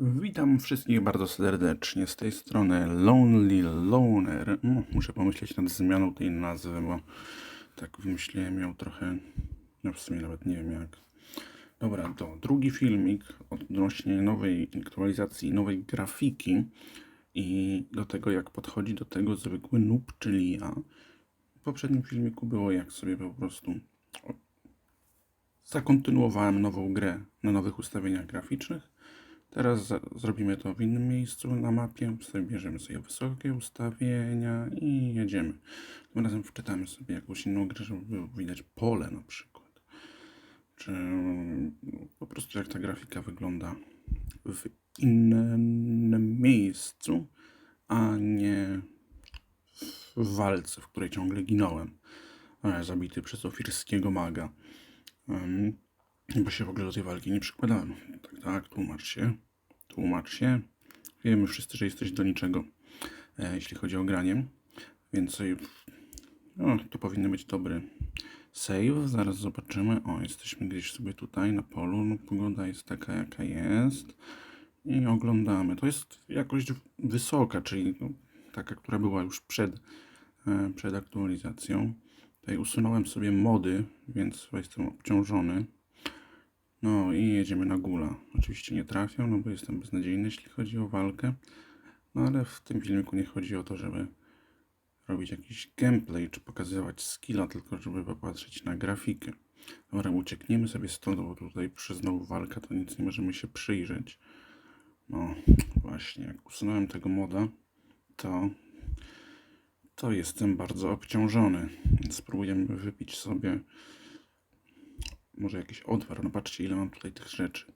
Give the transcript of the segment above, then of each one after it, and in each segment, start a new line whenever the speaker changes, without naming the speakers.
Witam wszystkich bardzo serdecznie. Z tej strony Lonely Loner. No, muszę pomyśleć nad zmianą tej nazwy, bo tak wymyśliłem ją trochę. No w sumie nawet nie wiem jak. Dobra, to drugi filmik odnośnie nowej aktualizacji, nowej grafiki i do tego jak podchodzi do tego zwykły noob, czyli ja. W poprzednim filmiku było jak sobie po prostu zakontynuowałem nową grę na nowych ustawieniach graficznych. Teraz zrobimy to w innym miejscu na mapie. Bierzemy sobie wysokie ustawienia i jedziemy. Tym razem wczytamy sobie jakąś inną grę, żeby było widać pole na przykład. Czy no, po prostu jak ta grafika wygląda w innym miejscu, a nie w walce, w której ciągle ginąłem. E, Zabity przez ofirskiego maga. Em, bo się w ogóle do tej walki nie przykładałem. Tak, tak, tłumacz się. Tłumacz się. Wiemy wszyscy, że jesteś do niczego, e, jeśli chodzi o granie. Więc no, tu powinien być dobry save. Zaraz zobaczymy. O, jesteśmy gdzieś sobie tutaj na polu. No, pogoda jest taka, jaka jest. I oglądamy. To jest jakość wysoka, czyli no, taka, która była już przed, e, przed aktualizacją. Tutaj usunąłem sobie mody, więc jestem obciążony. No i jedziemy na gula. Oczywiście nie trafię, no bo jestem beznadziejny, jeśli chodzi o walkę. No ale w tym filmiku nie chodzi o to, żeby robić jakiś gameplay czy pokazywać skilla, tylko żeby popatrzeć na grafikę. Dobra, uciekniemy sobie stąd, bo tutaj przy znowu walka to nic nie możemy się przyjrzeć. No właśnie, jak usunąłem tego moda, to to jestem bardzo obciążony. Spróbujemy wypić sobie może jakiś odwar. No patrzcie, ile mam tutaj tych rzeczy.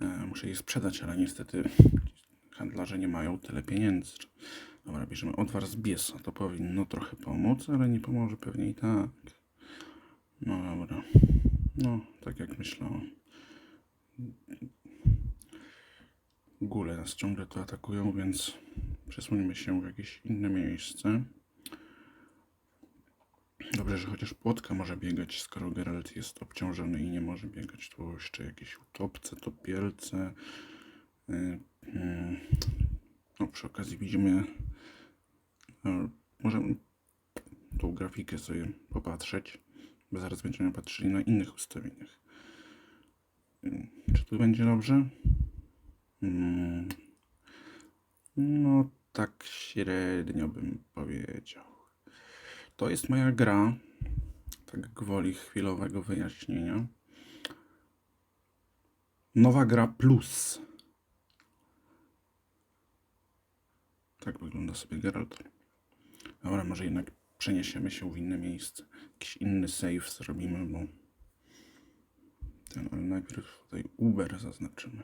E, muszę je sprzedać, ale niestety handlarze nie mają tyle pieniędzy. Dobra, bierzemy odwar z biesa. To powinno trochę pomóc, ale nie pomoże pewnie i tak. No dobra. No, tak jak myślałem. Góle nas ciągle tu atakują, więc przesuńmy się w jakieś inne miejsce. Dobrze, że chociaż płotka może biegać, skoro Geralt jest obciążony i nie może biegać. Tu jeszcze jakieś utopce, topielce. Yy, yy. No, przy okazji widzimy, e, możemy tą grafikę sobie popatrzeć, bo zaraz będziemy patrzyli na innych ustawieniach. Yy, Czy tu będzie dobrze? Mm. No, tak średnio bym powiedział. To jest moja gra, tak gwoli chwilowego wyjaśnienia. Nowa gra plus. Tak wygląda sobie Geralt. Dobra, może jednak przeniesiemy się w inne miejsce. Jakiś inny save zrobimy, bo ten, ale najpierw tutaj Uber zaznaczymy.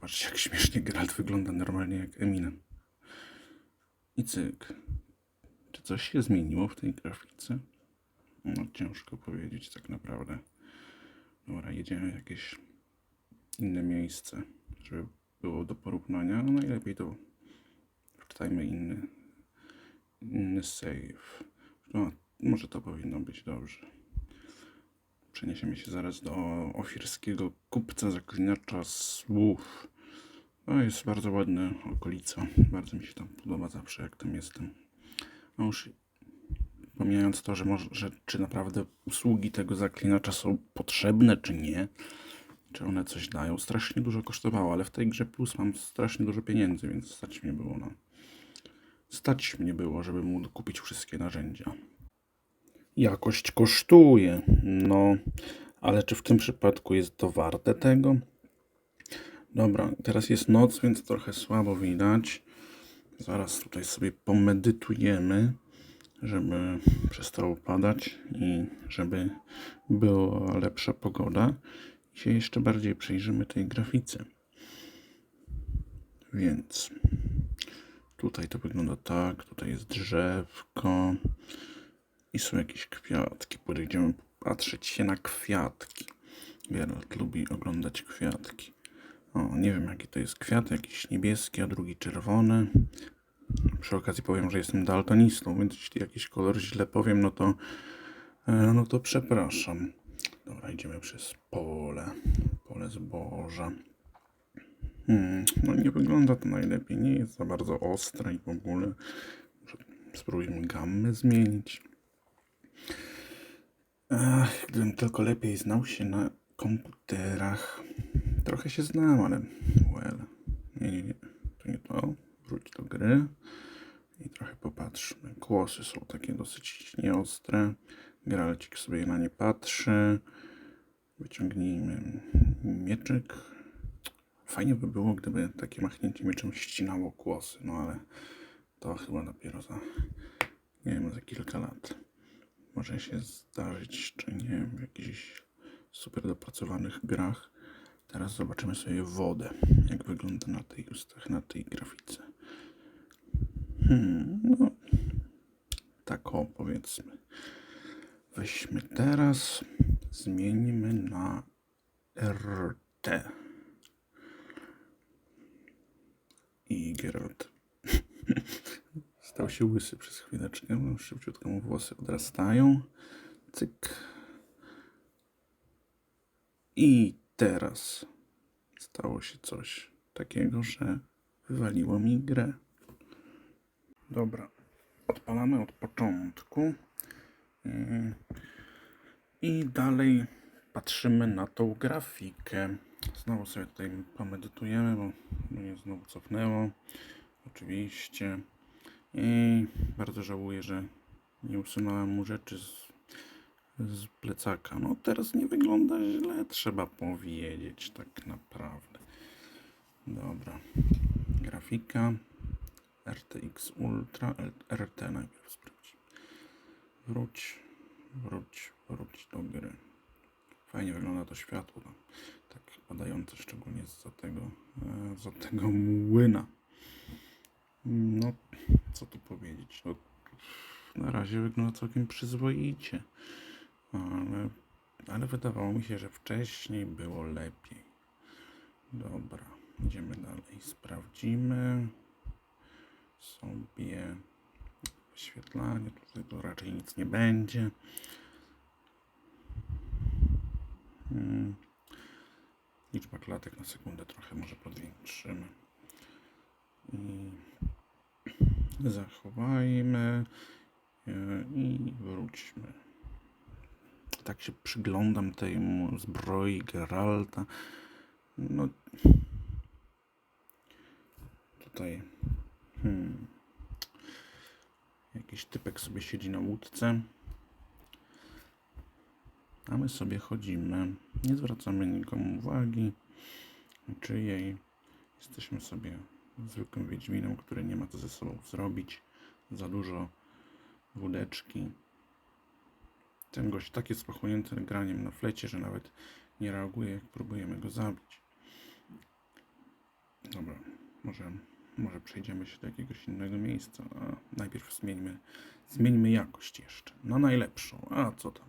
Patrzcie, jak śmiesznie Geralt wygląda normalnie jak Eminem. I cyk. Coś się zmieniło w tej grafice? No, ciężko powiedzieć tak naprawdę. Dobra, jedziemy w jakieś inne miejsce, żeby było do porównania. No najlepiej to wczytajmy inny, inny save. No, może to powinno być dobrze. Przeniesiemy się zaraz do ofirskiego kupca zaklinacza słów. To jest bardzo ładna okolica. Bardzo mi się tam podoba zawsze, jak tam jestem. No już pomijając to, że, może, że czy naprawdę usługi tego zaklinacza są potrzebne, czy nie, czy one coś dają. Strasznie dużo kosztowało, ale w tej grze plus mam strasznie dużo pieniędzy, więc stać mnie było na... Stać mnie było, żeby móc kupić wszystkie narzędzia. Jakość kosztuje, no, ale czy w tym przypadku jest to warte tego? Dobra, teraz jest noc, więc trochę słabo widać. Zaraz tutaj sobie pomedytujemy, żeby przestało padać i żeby była lepsza pogoda. I się jeszcze bardziej przyjrzymy tej grafice. Więc tutaj to wygląda tak, tutaj jest drzewko i są jakieś kwiatki. Podejdziemy patrzeć się na kwiatki. Geralt lubi oglądać kwiatki. O, nie wiem jaki to jest kwiat, jakiś niebieski, a drugi czerwony. Przy okazji powiem, że jestem daltonistą, więc jeśli jakiś kolor źle powiem, no to, e, no to przepraszam. Dobra, idziemy przez pole, pole zboża. Hmm, no nie wygląda to najlepiej, nie jest za bardzo ostre i w ogóle. Może spróbujemy gammę zmienić. Ach, gdybym tylko lepiej znał się na komputerach. Trochę się znam, ale well. Nie, nie, nie. To nie to. Wróć do gry. I trochę popatrzmy. Głosy są takie dosyć nieostre. Gralcik sobie na nie patrzy. Wyciągnijmy mieczyk. Fajnie by było, gdyby takie machnięcie mieczem ścinało kłosy, no ale to chyba dopiero za, nie wiem, za kilka lat może się zdarzyć, czy nie w jakichś super dopracowanych grach. Teraz zobaczymy sobie wodę, jak wygląda na tej na tej grafice. Hmm, no, tak o, powiedzmy. Weźmy teraz, zmieńmy na RT. I Geralt stał się łysy przez chwileczkę. bo Szybciutko mu włosy odrastają. Cyk. I teraz stało się coś takiego, że wywaliło mi grę. Dobra, odpalamy od początku. Yy, I dalej patrzymy na tą grafikę. Znowu sobie tutaj pomedytujemy, bo mnie znowu cofnęło. Oczywiście. I bardzo żałuję, że nie usunąłem mu rzeczy z, z plecaka. No teraz nie wygląda źle, trzeba powiedzieć tak naprawdę. Dobra. Grafika. RTX Ultra. RT najpierw sprawdź. Wróć, wróć, wróć do gry. Fajnie wygląda to światło. tam, Tak padające, szczególnie za tego, e, za tego młyna. No, co tu powiedzieć? No, na razie wygląda całkiem przyzwoicie. Ale, ale wydawało mi się, że wcześniej było lepiej. Dobra, idziemy dalej. Sprawdzimy sobie wyświetlanie. Tutaj to raczej nic nie będzie. Hmm. Liczba klatek na sekundę trochę może podwiększymy. I zachowajmy e, i wróćmy. Tak się przyglądam tej zbroi Geralta. No tutaj hmm, jakiś typek sobie siedzi na łódce. A my sobie chodzimy. Nie zwracamy nikomu uwagi. Czyjej. Jesteśmy sobie zwykłym Wiedźminem, który nie ma co ze sobą zrobić. Za dużo wódeczki. Ten gość tak jest pochłonięty graniem na flecie, że nawet nie reaguje, jak próbujemy go zabić. Dobra, może, może przejdziemy się do jakiegoś innego miejsca. A najpierw zmieńmy, zmieńmy jakość jeszcze. Na najlepszą. A co tam?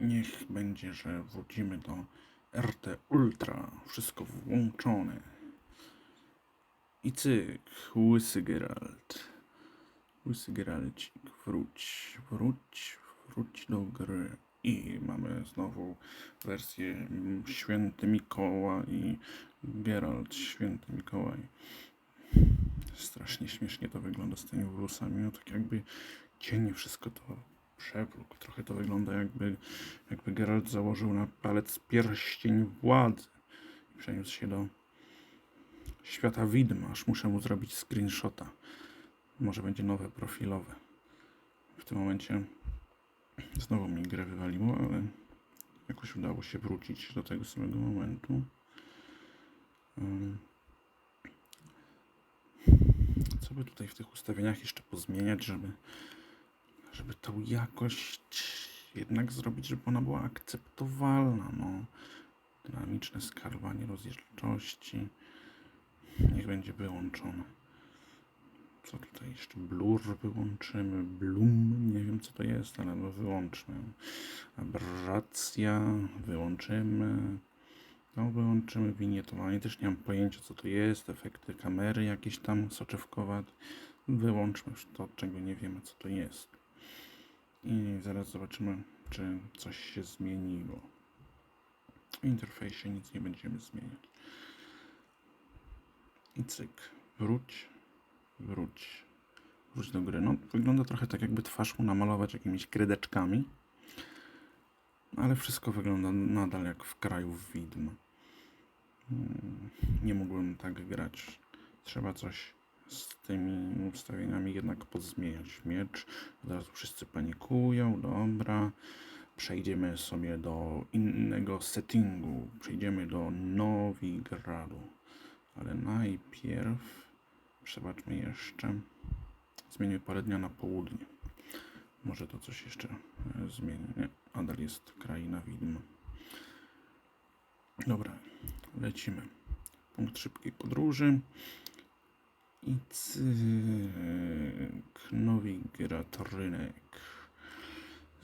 Niech będzie, że wrócimy do RT Ultra. Wszystko włączone. I cyk, łysy Geralt. Łysy wróć, wróć, wróć do gry. I mamy znowu wersję Święty Mikołaj i Geralt Święty Mikołaj. Strasznie śmiesznie to wygląda z tymi włosami, no tak jakby cienie wszystko to przepłuk. Trochę to wygląda jakby, jakby Geralt założył na palec pierścień władzy i przeniósł się do świata widma, aż muszę mu zrobić screenshota. Może będzie nowe profilowe. W tym momencie znowu mi grę wywaliło, ale jakoś udało się wrócić do tego samego momentu. Co by tutaj w tych ustawieniach jeszcze pozmieniać, żeby, żeby tą jakość jednak zrobić, żeby ona była akceptowalna. No. Dynamiczne skalowanie rozdzielczości. Niech będzie wyłączone. Co tutaj jeszcze? Blur wyłączymy. Bloom, nie wiem co to jest, ale no wyłączmy. Wyłączymy. No wyłączymy winietowanie. Też nie mam pojęcia co to jest. Efekty kamery jakieś tam soczewkowe. Wyłączmy to, czego nie wiemy co to jest. I zaraz zobaczymy, czy coś się zmieniło. W interfejsie nic nie będziemy zmieniać. I cyk. Wróć. Wróć. Wróć do gry. No, wygląda trochę tak, jakby twarz mu namalować jakimiś kredeczkami. Ale wszystko wygląda nadal jak w kraju widm. Mm, Nie mógłbym tak grać. Trzeba coś z tymi ustawieniami jednak pozmieniać. Miecz. Od razu wszyscy panikują. Dobra. Przejdziemy sobie do innego settingu. Przejdziemy do Nowigradu. Ale najpierw przebaczmy jeszcze. Zmienię parę dnia na południe. Może to coś jeszcze e, zmieni. Nie, nadal jest kraina widm. Dobra, lecimy. Punkt szybkiej podróży. I cyk. Nowigrad, rynek.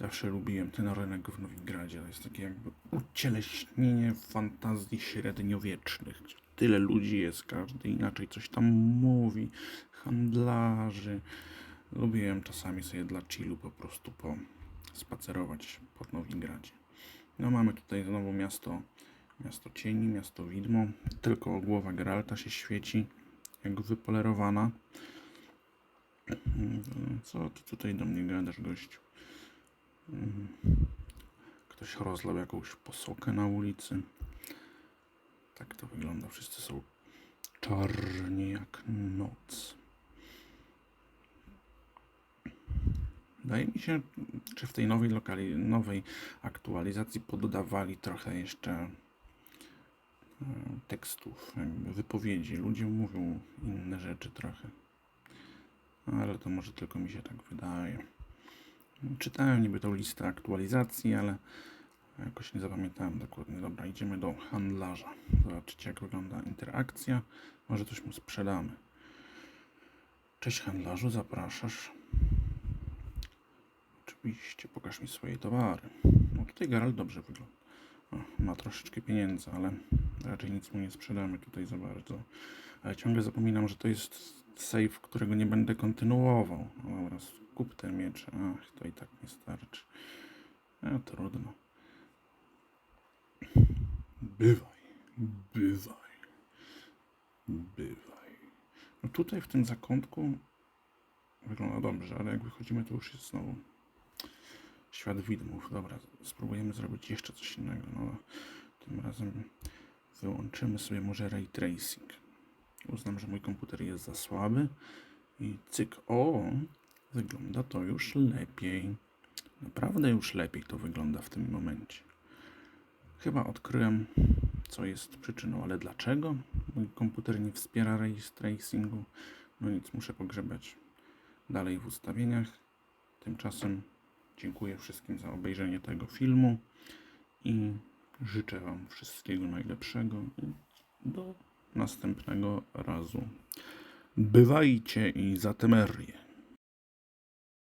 Zawsze lubiłem ten rynek w Nowigradzie. To jest takie jakby ucieleśnienie fantazji średniowiecznych. gdzie Tyle ludzi jest, każdy inaczej coś tam mówi. Handlarzy. Lubiłem czasami sobie dla chillu po prostu pospacerować po Nowigradzie. No mamy tutaj znowu miasto, miasto cieni, miasto widmo. Tylko głowa Geralta się świeci, jak wypolerowana. Co ty tutaj do mnie gadasz, gościu? Ktoś rozlał jakąś posokę na ulicy. Tak to wygląda. Wszyscy są czarni jak noc. Wydaje mi się, czy w tej nowej, lokali- nowej aktualizacji poddawali trochę jeszcze e, tekstów, wypowiedzi. Ludzie mówią inne rzeczy trochę. Ale to może tylko mi się tak wydaje. Czytałem niby tą listę aktualizacji, ale jakoś nie zapamiętałem dokładnie. Dobra, idziemy do handlarza. Zobaczycie, jak wygląda interakcja. Może coś mu sprzedamy. Cześć handlarzu, zapraszasz. Oczywiście, pokaż mi swoje towary. No tutaj Geralt dobrze wygląda. O, ma troszeczkę pieniędzy, ale raczej nic mu nie sprzedamy tutaj za bardzo. Ale ciągle zapominam, że to jest save, którego nie będę kontynuował. No dobra, kup te miecze. Ach, to i tak nie starczy. No trudno. Bywaj, bywaj, bywaj. No tutaj w tym zakątku wygląda dobrze, ale jak wychodzimy, to już jest znowu świat widmów. Dobra, spróbujemy zrobić jeszcze coś innego. No, tym razem wyłączymy sobie może ray tracing. Uznam, że mój komputer jest za słaby i cyk. O, wygląda to już lepiej. Naprawdę już lepiej to wygląda w tym momencie. Chyba odkryłem, co jest przyczyną, ale dlaczego mój komputer nie wspiera ray tracingu? No nic, muszę pogrzebać dalej w ustawieniach. Tymczasem dziękuję wszystkim za obejrzenie tego filmu i życzę Wam wszystkiego najlepszego do następnego razu. Bywajcie i za temerię.